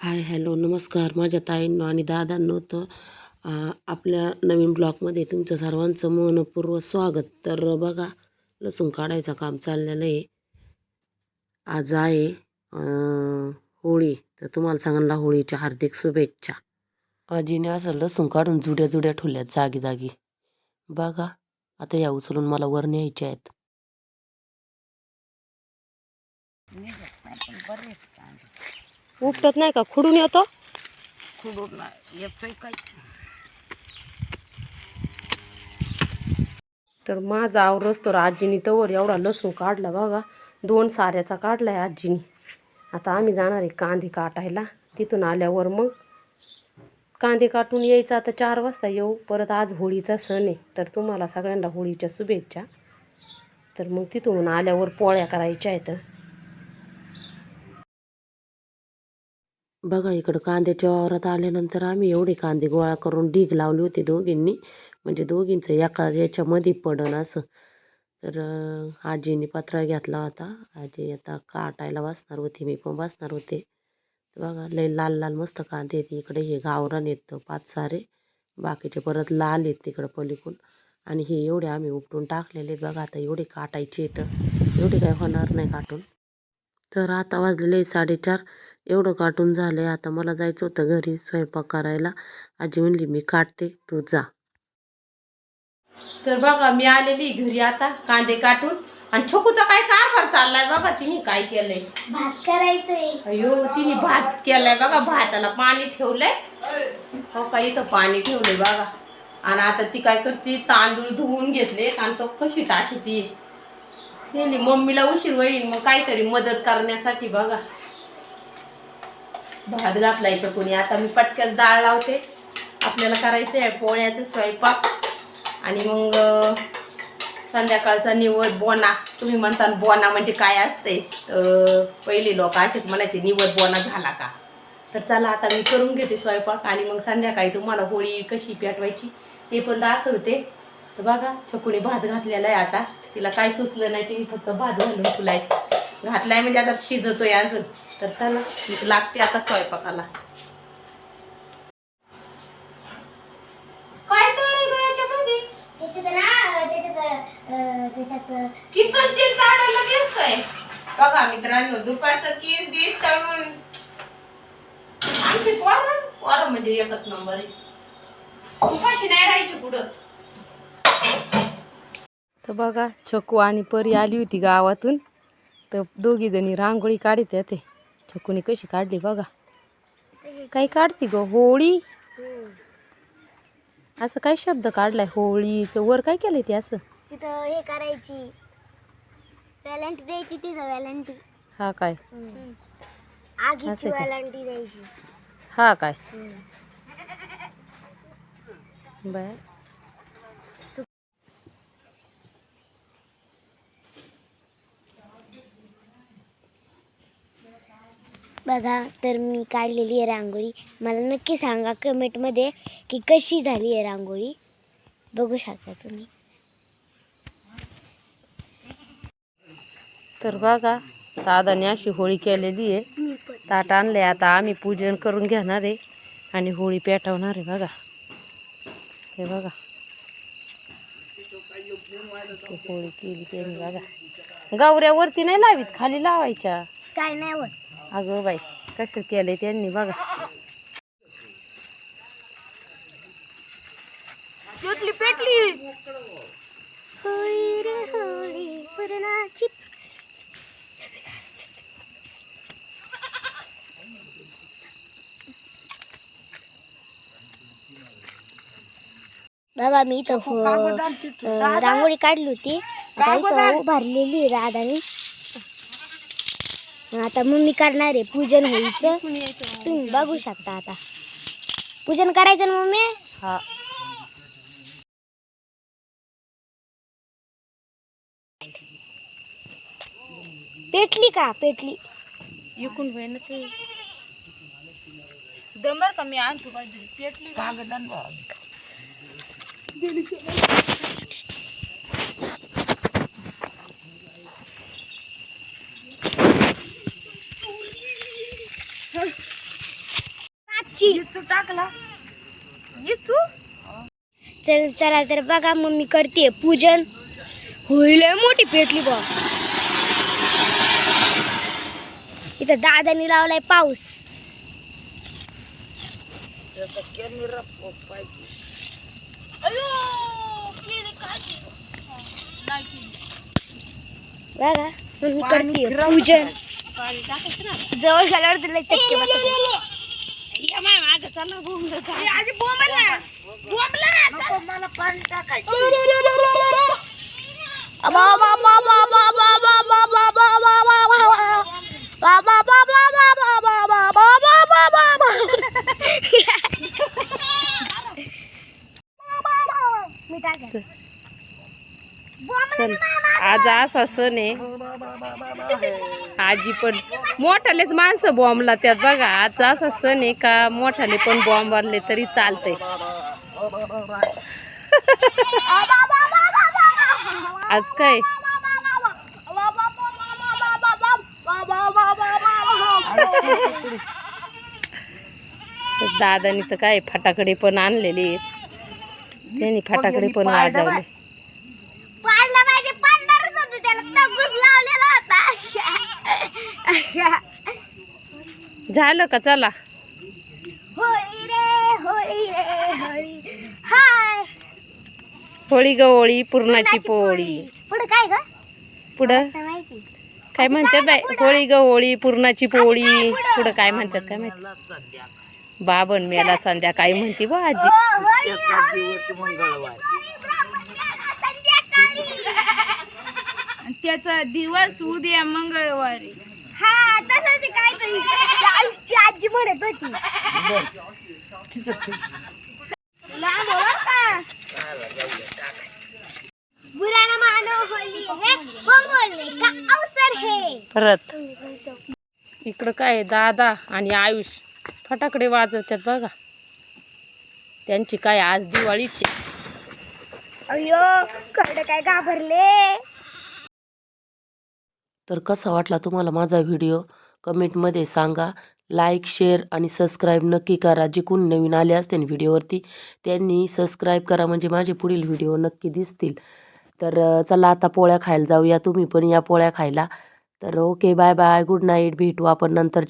Hi hello नमस्कार. माझ्या ताईंनो आणि दादांनो तर आपल्या नवीन ब्लॉकमध्ये तुमचं सर्वांचं मनपूर्व स्वागत. तर बघा लसूण काढायचं काम चाललेलं आहे आज आहे होळी. तर तुम्हाला सांगायला होळीच्या हार्दिक शुभेच्छा. आजीने असं लसूण काढून जुड्या जुड्या ठेवल्यात जागी जागी. बघा आता या उचलून मला वर न्यायच्या आहेत. उपटत नाही का? खुडून येतो? खुडून येतोय काय? तर माझा आवरस तर आजीनी तवर एवढा लसूण काढला बघा. दोन साऱ्याचा काढलाय आजीनी. आता आम्ही जाणार आहे कांदे काटायला. तिथून आल्यावर मग कांदे काटून यायचं. आता चार वाजता येऊ. परत आज होळीचा सण आहे. तर तुम्हाला सगळ्यांना होळीच्या शुभेच्छा. तर मग तिथून आल्यावर पोळ्या करायच्या आहेत. बघा इकडं कांद्याच्या वावरात आल्यानंतर आम्ही एवढे कांदे गोळा करून ढीग लावले होते दोघींनी. म्हणजे दोघींचं एका याच्यामध्ये पडन असं. तर आजीने पत्रा घेतला होता. आजी आता काटायला वाचणार होती मी पण वाचणार होते. तर बघा लय लाल लाल मस्त कांदे आहेत. इकडे हे गावरान येत पाच सारे. बाकीचे परत लाल आहेत तिकडं पलीकून आणि हे एवढे आम्ही उपटून टाकलेले आहेत. बघा आता एवढे काटायचे तर एवढे काय होणार नाही काटून. तर आता वाजलेले साडेचार. एवढं काटून झालं आता मला जायचं होतं घरी स्वयंपाक करायला. आजी म्हणली मी काटते तू जा. तर बघा मी आलेली घरी आता कांदे काटून. आणि छोकूचा काय कारभार चाललाय बघा तिने काय केलंय? भात करायचंय. अयो तिने भात केलाय बघा भाताला पाणी ठेवलंय. हो का इथं पाणी ठेवलंय बघा. आणि आता ती काय करते तांदूळ धुवून घेतले आणि तो कशी टाकते. मम्मीला उशीर होईल मग काहीतरी मदत करण्यासाठी बघा. भात घातलाय कोणी. आता मी पटकन डाळ लावते. आपल्याला करायचं आहे पोळ्याचा स्वयंपाक. आणि मग संध्याकाळचा निवड बोना. तुम्ही म्हणता बोना म्हणजे काय असते तर पहिले लोक असेच म्हणायचे निवड बोना झाला का? तर चला आता मी करून घेते स्वयंपाक. आणि मग संध्याकाळी तुम्हाला होळी कशी पेटवायची ते पण दाखवते. तर बघा छकुने भात घातलेला आहे आता. तिला काय सुचलं नाही तिने फक्त भात घालून ठेवलाय. घातलाय म्हणजे आता शिजतोय अजून. तर चला मी लागते आता स्वयंपाकाला. काय तळलंय गं याच्यामध्ये? त्याच्यात ना त्याच्यात अं, त्याच्यात किसन तेल ताटाला दिसतंय बघा मित्रांनो दुपारचं केस बीस तळून. आमची पोरं? पोरं म्हणजे एकच नंबर आहे. उपाशी नाही राहायची पुढं तर बघा छकू आणि परी आली होती गावातून. तर दोघी जणी रांगोळी काढत येते छकूने कशी काढली बघा. काय काढते ग? होळी? असं काय शब्द काढलाय? होळीचं वर काय केलंय ते असं? तिथं हे करायची. वॅलंटी द्यायची तिथं वॅलंटी हा काय? आगीची? वॅलंटी द्यायची. हा काय? बर. बघा तर मी काढलेली आहे रांगोळी. मला नक्की सांगा कमेंटमध्ये की कशी झाली आहे रांगोळी. बघू शकता तुम्ही. तर बघा दादाने अशी होळी केलेली आहे. ताट आणले आता आम्ही पूजन करून घेणार आहे आणि होळी पेटवणार आहे बघा. हे बघा. होळी केली त्यांनी बघा. गावऱ्यावरती नाही लावीत खाली लावायच्या. काय नाही अगं बाई कसं केलंय त्यांनी बघा. पेटली पेटली. होळी रे होळी पुरणाची बाबा मी इथं रांगोळी काढली होती. भरलेली राधानी. आता मम्मी करणार आहे. पूजन होईचं तुम्ही बघू शकता आता. पूजन करायचं ना मम्मी? हा. पेटली का? पेटली. इकून होय ना ते. दंबर कमी आणतो काहीतरी पेटली कागदान टाकायची इचू टाकला. चल चला तर बघा मम्मी करते पूजन. होईल मोठी पेटली बा. इथं दादानी लावलाय पाऊस. बघा मम्मी करते पूजन. जवळ झाल्यावर तुला मागं चला बोंबलं काय. ए, आजी बोंबल ना. बोंबलं ना. नको, मला पाणी टाकायचं मी टाकेन. चल आज असा सण आहे आजी पण मोठालेच माणसं बॉम्बला त्यात बघा. आज असा सण आहे का? मोठाले पण बॉम्ब वारले तरी चालतंय. आज काय? दादानी तर काय फटाकडे पण आणलेले त्यांनी फटाकडे पण वाजवले. झालं का? चला. होळी रे होळी रे होळी हाय. होळी ग होळी पुरणाची पोळी. पुढे काय ग? पुढं? काय म्हणतात बाय होळी ग होळी पुरणाची पोळी. पुढं? काय म्हणतात काय माहिती? बाबन मेला संध्याकाळी म्हणती बा आजी. हो, त्याचा दिवस उद्या मंगळवारी. हा तसंच आयुषची आजी म्हणत होती. लांब हो का? होली है का अवसर है? परत. इकडं काय आहे, दादा आणि आयुष. फटाकडे वाजवतात बघा. त्यांची काय आज दिवाळीची अयो कडे काय घाबरले? तर कसा वाटला तुम्हाला माझा व्हिडिओ? कमेंटमध्ये सांगा. लाईक शेअर आणि सबस्क्राईब नक्की करा. जे कोण नवीन आले असते व्हिडिओवरती त्यांनी सबस्क्राईब करा म्हणजे माझे पुढील व्हिडिओ नक्की दिसतील. तर चला आता पोळ्या खायला जाऊया तुम्ही पण या पोळ्या खायला. तर okay bye bye good night भेटू आपण नंतर